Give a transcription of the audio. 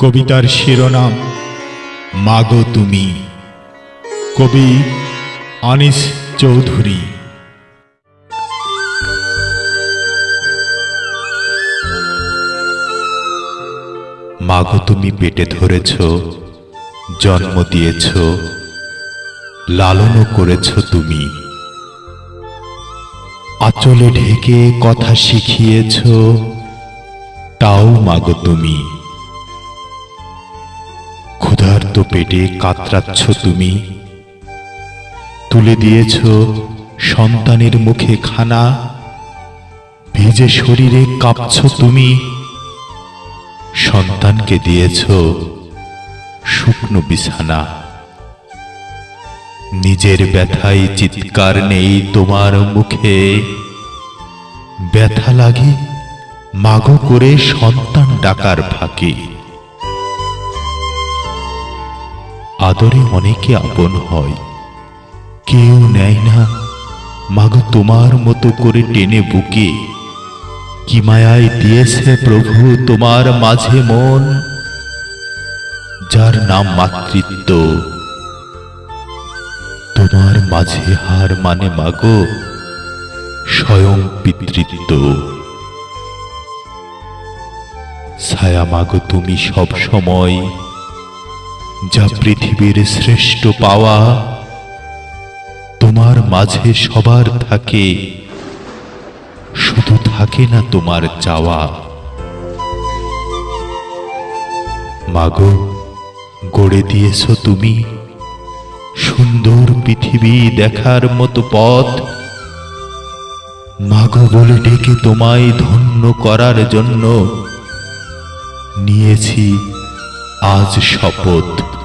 কবিতার শিরোনাম, মাগো তুমি। কবি আনিস চৌধুরী। মাগো তুমি পেটে ধরেছ, জন্ম দিয়েছ, লালনও করেছ তুমি। আচলে ঢেকে কথা শিখিয়েছ, তাও মাগো তুমি। ক্ষুধার্ত পেটে কাতরাচ্ছ তুমি। তুলে দিয়েছ সন্তানের মুখে খানা। ভিজে শরীরে কাঁপছ তুমি। সন্তানকে দিয়েছ শুকনো বিছানা। নিজের ব্যথায় চিৎকার নেই তোমার মুখে। ব্যথা লাগে, মাগো করে সন্তান ডাকার ফাঁকে। আদরে অনেকে আপন হয়। কেউ নেয় না। মাগো তোমার মতো করে টেনে বুকে। কি মায়ায় দিয়েছে প্রভু তোমার মাঝে মন? যার নাম মাতৃত্ব। তোমার মাঝে হার মানে মাগো স্বয়ং পিতৃত্ব। ছায়া মাগো তুমি সব সময় যা পৃথিবীর শ্রেষ্ঠ পাওয়া, তোমার মাঝে সবার থাকে, শুধু থাকে না তোমার চাওয়া। মাগো, গড়ে দিয়েছ তুমি সুন্দর পৃথিবী দেখার মতো পথ। মাগো বলে ডেকে তোমায় ধন্য করার জন্য নিয়েছি আজ শপথ।